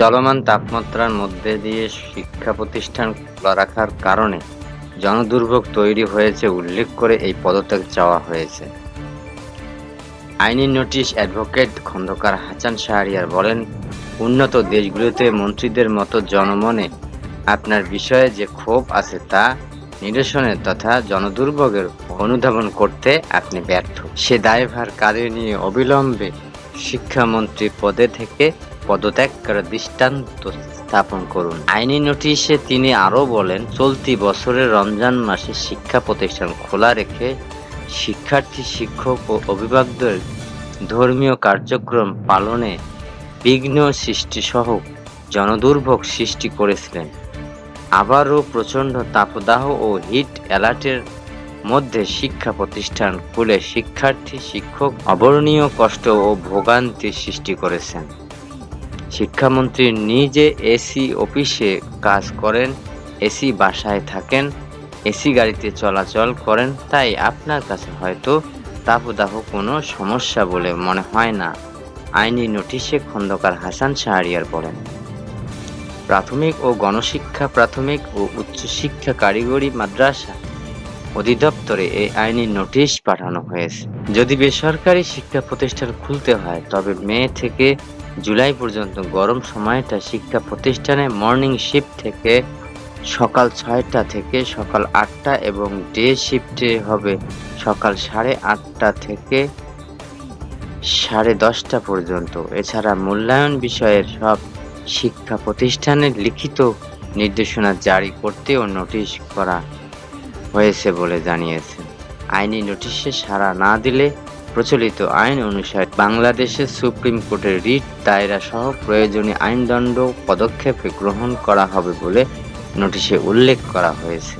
চলমান তাপমাত্রার মধ্যে দিয়ে শিক্ষা প্রতিষ্ঠান খোলা রাখার কারণে জনদুর্ভোগ তৈরি হয়েছে উল্লেখ করে এই পদত্যাগ চাওয়া হয়েছে। আইনি নোটিশ অ্যাডভোকেট খন্দকার হাসান শাহরিয়ার বলেন, উন্নত দেশগুলোতে মন্ত্রীদের মতো জনমনে আপনার বিষয়ে যে ক্ষোভ আছে তা নিরসনের তথা জনদুর্ভোগের অনুধাবন করতে আপনি ব্যর্থ। সে দায়ভার কাঁধে নিয়ে অবিলম্বে শিক্ষামন্ত্রী পদে থেকে পদত্যাগ করার দৃষ্টান্ত স্থাপন করুন। আইনি নোটিশে তিনি আরও বলেন, চলতি বছরের রমজান মাসে শিক্ষা প্রতিষ্ঠান খোলা রেখে শিক্ষার্থী, শিক্ষক ও অভিভাবকদের ধর্মীয় কার্যক্রম পালনে বিঘ্ন সৃষ্টিসহ জনদুর্ভোগ সৃষ্টি করেছিলেন। আবারও প্রচণ্ড তাপদাহ ও হিট অ্যালার্টের মধ্যে শিক্ষা প্রতিষ্ঠান খুলে শিক্ষার্থী, শিক্ষক অবর্ণীয় কষ্ট ও ভোগান্তি সৃষ্টি করেছেন। শিক্ষামন্ত্রী নিজে এসি অফিসে কাজ করেন, এসি বাসায় থাকেন, এসি গাড়িতে চলাচল করেন, তাই আপনার কাছে হয়তো তাপদাহ কোনো সমস্যা বলে মনে হয় না। আইনি নোটিশে খন্দকার হাসান শাহরিয়ার বলেন প্রাথমিক ও গণশিক্ষা, প্রাথমিক ও উচ্চশিক্ষা কারিগরি মাদ্রাসা অধিদপ্তরে এই আইনি নোটিশ পাঠানো হয়েছে। যদি বেসরকারি শিক্ষা প্রতিষ্ঠান খুলতে হয়, তবে মে থেকে জুলাই পর্যন্ত গরম সময়টা শিক্ষা প্রতিষ্ঠানে মর্নিং শিফট থেকে সকাল ছয়টা থেকে সকাল আটটা এবং ডে শিফটে হবে সকাল সাড়ে আটটা থেকে সাড়ে দশটা পর্যন্ত। এছাড়া মূল্যায়ন বিষয়ের সব শিক্ষা প্রতিষ্ঠানের লিখিত নির্দেশনা জারি করতেও নোটিশ করা হয়েছে বলে জানিয়েছে। আইনি নোটিশে সাড়া না দিলে প্রচলিত আইন অনুসারে বাংলাদেশের সুপ্রিম কোর্টের রিট, দায়রা সহ প্রয়োজনীয় আইনদণ্ড পদক্ষেপে গ্রহণ করা হবে বলে নোটিশে উল্লেখ করা হয়েছে।